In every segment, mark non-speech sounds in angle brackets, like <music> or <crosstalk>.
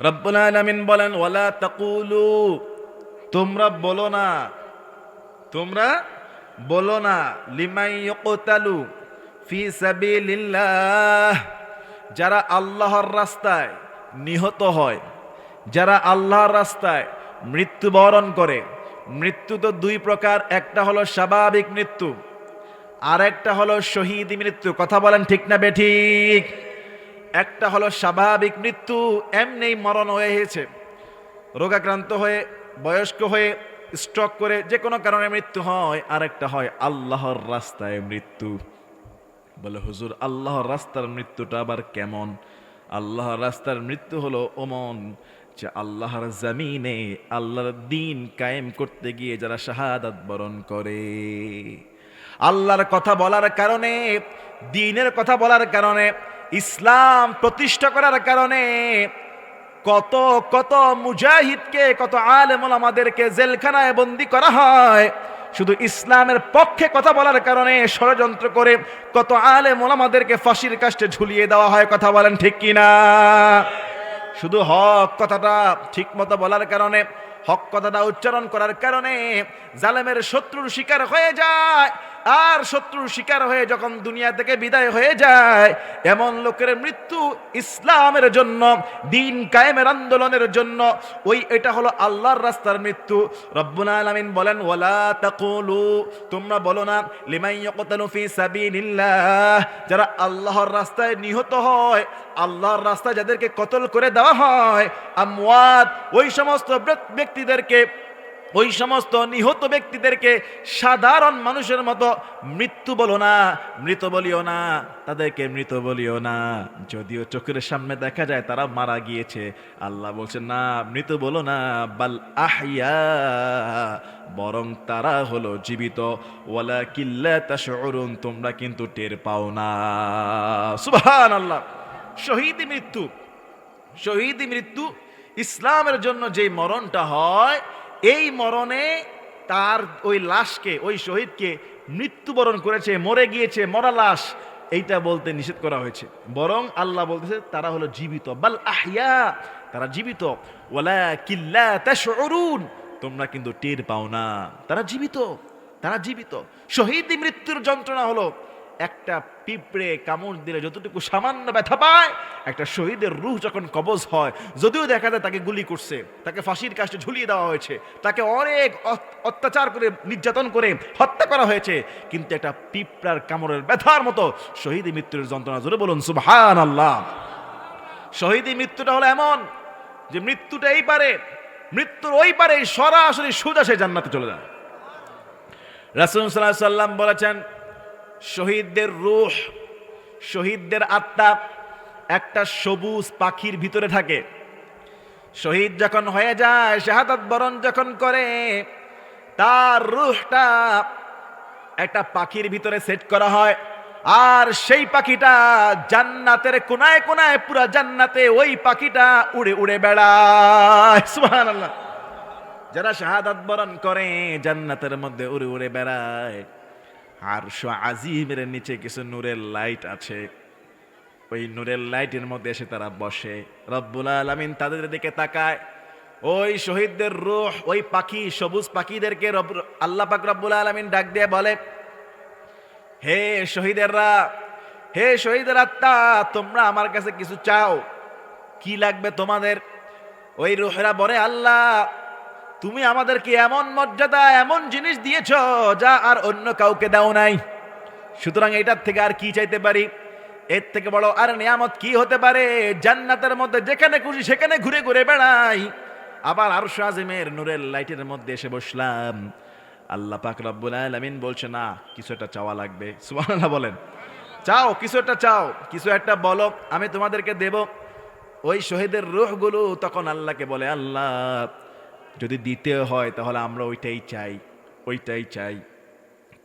রব্বুল আলামিন বলেন, ওয়ালা তাকুলু। তোমরা বলো না। তোমরা বলো না। লিমাই ইয়কতালু ফি সাবিলিল্লাহ। যারা আল্লাহর রাস্তায় নিহত হয়, যারা আল্লাহর রাস্তায় মৃত্যুবরণ করে, মৃত্যু তো দুই প্রকার, একটা হলো স্বাভাবিক মৃত্যু আর একটা হলো শহীদ মৃত্যু। কথা বলেন ঠিক না বেঠিক একটা হলো স্বাভাবিক মৃত্যু এমনি মরণ হয়ে হয়েছে রোগাক্রান্ত হয়ে, বয়স্ক হয়ে স্ট্রক করে যে কোনো কারণে মৃত্যু হয় আর একটা হয় আল্লাহর রাস্তায় মৃত্যু। বলে, হুজুর, আল্লাহর রাস্তার মৃত্যুটা আবার কেমন? আল্লাহর রাস্তার মৃত্যু হলো ওমন যে আল্লাহর জমিনে আল্লাহর দিন কায়েম করতে গিয়ে যারা শাহাদাত বরণ করে। আল্লাহর কথা বলার কারণে, দিনের কথা বলার কারণে ইসলাম প্রতিষ্ঠা করার কারণে কত কত মুজাহিদকে, কত আলেমুল আমাদেরকে জেলখানায় বন্দি করা হয়। শুধু ইসলামের পক্ষে কথা বলার কারণে ষড়যন্ত্র করে কত আলেমুল আমাদেরকে ফাঁসির কাষ্টে ঝুলিয়ে দেওয়া হয়, কথা বলেন ঠিক কিনা? শুধু হক কথাটা ঠিক মতো বলার কারণে, হক কথাটা উচ্চারণ করার কারণে জালেমের শত্রুর শিকার হয়ে যায়। আর শত্রুর শিকার হয়ে যখন দুনিয়া থেকে বিদায় হয়ে যায়, এমন লোকের মৃত্যু ইসলামের জন্য, দিন কায়েমের আন্দোলনের জন্য, ওই এটা হলো আল্লাহর রাস্তার মৃত্যু। রব্বুল আলামিন বলেন, ওয়ালা তাকুলু তোমরা বলো না লিমাই ইয়াকতালু যারা আল্লাহর রাস্তায় নিহত হয়, আল্লাহর রাস্তায় যাদেরকে কতল করে দেওয়া হয়, আমওয়াত, ওই সমস্ত ব্যক্তিদেরকে ওই সমস্ত নিহত ব্যক্তিদেরকে সাধারণ মানুষের মতো মৃত্যু বলো না, মৃত বলিও না, তাদেরকে মৃত বলিও না। যদিও চোখের সামনে দেখা যায় তারা মারা গিয়েছে। আল্লাহ বলছেন না, মৃত বলো না, বাল আহিয়া বরং তারা হলো জীবিত। ওয়ালা কিল্লা তাশউরুন, তোমরা কিন্তু টের পাও না। সুবহানাল্লাহ। শহীদ মৃত্যু শহীদ মৃত্যু ইসলামের জন্য যে মরণটা হয় এই মরণে তার ওই লাশকে, ওই শহীদকে মৃত্যুবরণ করেছে, মরে গিয়েছে, মরা লাশ, এইটা বলতে নিষেধ করা হয়েছে। বরং আল্লাহ বলতেছে, তারা হলো জীবিত। বাল আহিয়া তারা জীবিত। ওয়ালা কিল্লা তাশউরুন, তোমরা কিন্তু টের পাও না। তারা জীবিত তারা জীবিত। শহীদ মৃত্যুর যন্ত্রণা হলো একটা পিঁপড়ে কামড় দিলে যতটুকু সামান্য ব্যথা পায়, একটা শহীদের রুহ যখন কবজ হয়, যদিও দেখা যায় তাকে গুলি করছে, তাকে ফাঁসির কাষ্টে ঝুলিয়ে দেওয়া হয়েছে, তাকে অনেক অত্যাচার করে, নির্যাতন করে হত্যা করা হয়েছে, কিন্তু একটা পিঁপড়ার কামড়ের ব্যথার মতো শহীদ মৃত্যুর যন্ত্রণা, জোরে বলুন সুবহান আল্লাহ শহীদি মৃত্যুটা হলো এমন যে মৃত্যুটা এই পারে, মৃত্যুর ওই পারে সরাসরি সোজা সে জান্নাতে চলে যায়। রাসুল সাল্লাহ সাল্লাম বলেছেন শহীদদের রূহ, শহীদদের আত্মা একটা সবুজ পাখির ভিতরে থাকে। শহীদ যখন হয়ে যায়, শাহাদাত বরণ যখন করে, তার রুহটা একটা পাখির ভিতরে সেট করা হয়। আর সেই পাখিটা জান্নাতের কোনায় কোনায়, পুরা জান্নাতে ওই পাখিটা উড়ে উড়ে বেড়ায়। যারা শাহাদাত বরণ করে, জান্নাতের মধ্যে উড়ে উড়ে বেড়ায়। আর আজিমের নিচে কিছু নূরের লাইট আছে। ওই নূরের লাইটের মধ্যে এসে তারা বসে। রব্বুল আলামিন তাদের দিকে তাকায়। ওই শহীদদের রূহ, ওই পাখি, সবুজ পাখিদেরকে রব, আল্লাহ পাক রব্বুল আলামিন ডাক দিয়ে বলে, হে শহীদেররা, হে শহীদের আত্মা, তোমরা আমার কাছে কিছু চাও। কি লাগবে তোমাদের? ওই রুহেরা বলে, আল্লাহ তুমি আমাদেরকে এমন মর্যাদা, এমন জিনিস দিয়েছ যা আর অন্য কাউকে দাও নাই। সুতরাং এটার থেকে আর কি চাইতে পারি? এর থেকে বড় আর নিয়ামত কি হতে পারে? জান্নাতের মধ্যে যেখানে খুশি সেখানে ঘুরে ঘুরে বেড়াই। আবার আরশ আজিমের নূরের লাইটের মধ্যে এসে বসলাম। আল্লাহ পাক রব্বুল আলামিন বলছে, না, কিছু একটা চাওয়া লাগবে। সুবহানাল্লাহ বলেন। চাও, কিছু একটা চাও, কিছু একটা বলো, আমি তোমাদেরকে দেব। ওই শহীদের রুহগুলো তখন আল্লাহকে বলে, আল্লাহ যদি দিতে হয়, তাহলে আমরা ওইটাই চাই ওইটাই চাই।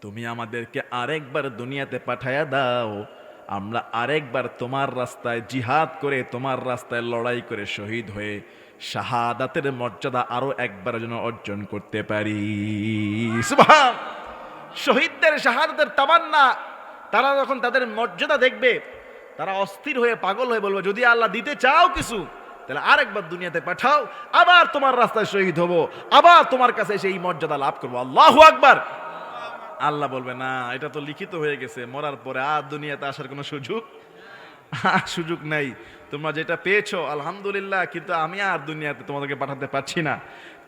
তুমি আমাদেরকে আরেকবার দুনিয়াতে পাঠায়া দাও। আমরা আরেকবার তোমার রাস্তায় জিহাদ করে, তোমার রাস্তায় লড়াই করে শহীদ হয়ে শাহাদাতের মর্যাদা আরও একবার যেন অর্জন করতে পারি। শহীদদের, শাহাদাতের তামান্না, তারা যখন তাদের মর্যাদা দেখবে, তারা অস্থির হয়ে পাগল হয়ে বলবে, যদি আল্লাহ দিতে চাও কিছু তাহলে আরেকবার দুনিয়াতে পাঠাও, আবার তোমার রাস্তায় শহীদ হব, আবার তোমার কাছে সেই মর্যাদা লাভ করব। আল্লাহ আকবার। আল্লাহ বলবে, না, এটা তো লিখিত হয়ে গেছে, মরার পরে আর দুনিয়াতে আসার কোনো সুযোগ আর <laughs> সুযোগ নাই। তোমরা যেটা পেয়েছ, আলহামদুলিল্লাহ, কিন্তু আমি আর দুনিয়াতে তোমাদেরকে পাঠাতে পারছি না।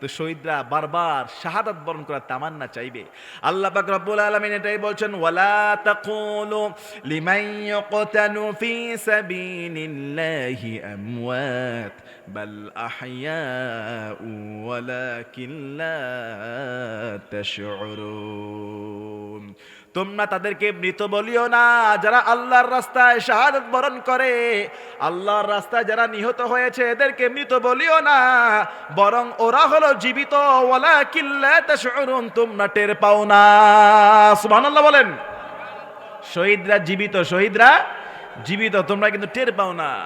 তো শহীদরা বারবার শাহাদাত বরণ করার তামান্না চাইবে। আল্লাহ পাক রব্বুল আলামিন এটাই বলছেন, ওয়ালা তাকুলু লিমান ইয়াকতালু ফি সাবিলিল্লাহি আমওয়াত, বাল আহইয়াউ ওয়ালাকিন লা তাশউরুন। তোমরা তাদেরকে মৃত বলিও না। যারা আল্লাহর রাস্তায় শাহাদত বরণ করে, আল্লাহর রাস্তায় যারা নিহত হয়েছে, এদেরকে মৃত বলিও না। বরং ওরা হলো জীবিত। ওয়ালা কিল্লা তাশউরুন, তোমরা টের পাও না। সুবহানাল্লাহ বলেন। শহীদরা জীবিত শহীদরা জীবিত, তোমরা কিন্তু টের পাও না।